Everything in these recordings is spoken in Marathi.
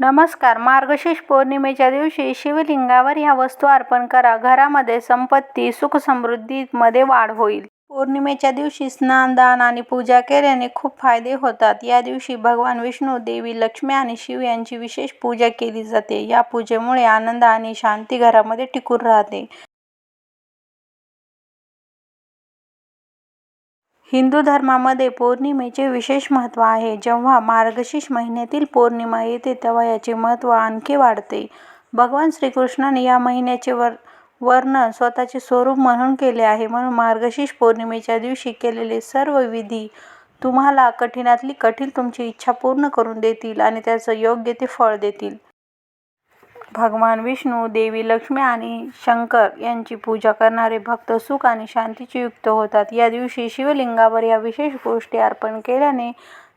नमस्कार. मार्गशीर्ष पौर्णिमेच्या दिवशी शिवलिंगावर ह्या वस्तू अर्पण करा. घरामध्ये संपत्ती सुख समृद्धीमध्ये वाढ होईल. पौर्णिमेच्या दिवशी स्नान दान आणि पूजा केल्याने खूप फायदे होतात. या दिवशी भगवान विष्णू देवी लक्ष्मी आणि शिव यांची विशेष पूजा केली जाते. या पूजेमुळे आनंद आणि शांती घरामध्ये टिकून राहते. हिंदू धर्मामध्ये पौर्णिमेचे विशेष महत्त्व आहे. जेव्हा मार्गशीर्ष महिन्यातील पौर्णिमा येते तेव्हा याचे महत्त्व आणखी वाढते. भगवान श्रीकृष्णाने या महिन्याचे वर वर्णन स्वतःचे स्वरूप म्हणून केले आहे. म्हणून मार्गशीर्ष पौर्णिमेच्या दिवशी केलेले सर्व विधी तुम्हाला कठीणातली कठीण तुमची इच्छा पूर्ण करून देतील आणि त्याचं योग्य ते फळ देतील. भगवान विष्णू देवी लक्ष्मी आणि शंकर यांची पूजा करणारे भक्त सुख आणि शांतीचे युक्त होतात. या दिवशी शिवलिंगावर या विशेष गोष्टी अर्पण केल्याने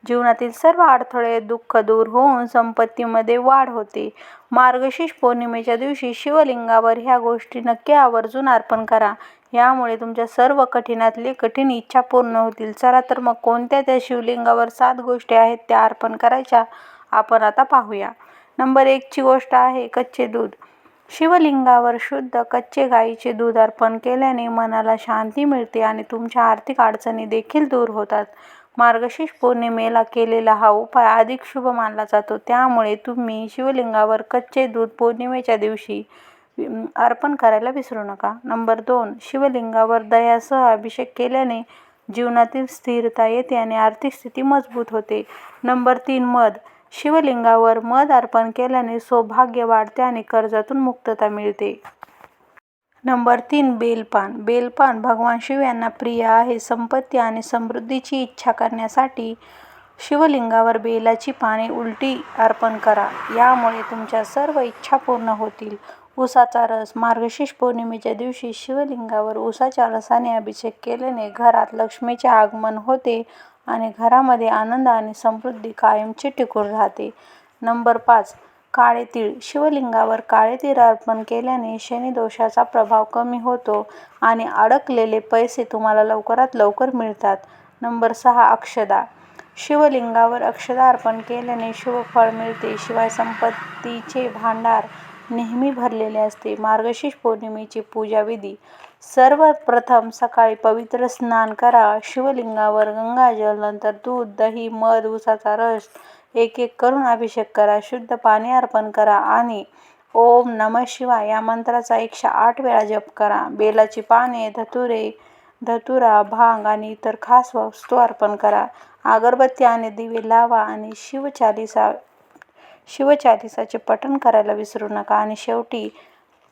जीवनातील सर्व अडथळे दुःख दूर होऊन संपत्तीमध्ये वाढ होते. मार्गशीर्ष पौर्णिमेच्या दिवशी शिवलिंगावर ह्या गोष्टी नक्की आवर्जून अर्पण करा. यामुळे तुमच्या सर्व कठीणातली कठीण इच्छा पूर्ण होतील. चला तर मग कोणत्या त्या शिवलिंगावर सात गोष्टी आहेत त्या अर्पण करायच्या आपण आता पाहूया. नंबर एकची गोष्ट आहे कच्चे दूध. शिवलिंगावर शुद्ध कच्चे गाईचे दूध अर्पण केल्याने मनाला शांती मिळते आणि तुमच्या आर्थिक अडचणी देखील दूर होतात. मार्गशीर्ष पौर्णिमेला केलेला हा उपाय अधिक शुभ मानला जातो. त्यामुळे तुम्ही शिवलिंगावर कच्चे दूध पौर्णिमेच्या दिवशी अर्पण करायला विसरू नका. नंबर दोन शिवलिंगावर दयासह अभिषेक केल्याने जीवनातील स्थिरता येते आणि आर्थिक स्थिती मजबूत होते. नंबर तीन मध. शिवलिंगावर मध अर्पण केल्याने सौभाग्य वाढते आणि कर्जातून मुक्तता मिळते. नंबर तीन बेलपान. बेलपान भगवान शिव यांना प्रिय आहे संपत्ती आणि समृद्धीची इच्छा करण्यासाठी शिवलिंगावर बेलाची पाने उलटी अर्पण करा. यामुळे तुमच्या सर्व इच्छा पूर्ण होतील. उसाचा रस. मार्गशीर्ष पौर्णिमेच्या दिवशी शिवलिंगावर उसाच्या रसाने अभिषेक केल्याने घरात लक्ष्मीचे आगमन होते. आणि घरामध्ये आनंद आणि समृद्धी कायमची टिकून राहते. नंबर पाच काळे तीळ. शिवलिंगावर काळे तीळ अर्पण केल्याने शनिदोषाचा प्रभाव कमी होतो आणि अडकलेले पैसे तुम्हाला लवकरात लवकर मिळतात. नंबर सहा अक्षदा. शिवलिंगावर अक्षदा अर्पण केल्याने शुभ फळ मिळते. शिवाय संपत्तीचे भांडार नेहमी भरलेले असते. मार्गशीर्ष पौर्णिमेची पूजाविधी सर्वप्रथम सकाळी पवित्र स्नान करा. शिवलिंगावर गंगाजल नंतर दूध दही मध उसाचा रस एक एक करून अभिषेक करा. शुद्ध पाणी अर्पण करा आणि ओम नम शिवाय या मंत्राचा एकशे आठ वेळा जप करा. बेलाची पाने धतुरे धतुरा भांग आणि इतर खास वस्तू अर्पण करा. अगरबत्ती आणि दिवे लावा आणि शिवचालिसा शिवचालिसाचे पठण करायला विसरू नका. आणि शेवटी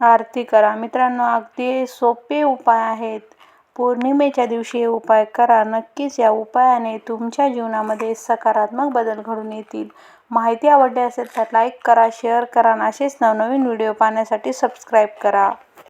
आरती करा. मित्रांनो अगदी सोपे उपाय आहेत. पौर्णिमेच्या दिवशी हे उपाय करा. नक्कीच या उपायाने तुमच्या जीवनामध्ये सकारात्मक बदल घडून येतील. माहिती आवडली असेल तर लाईक करा शेअर करा आणि असेच नवनवीन व्हिडिओ पाहण्यासाठी सबस्क्राईब करा.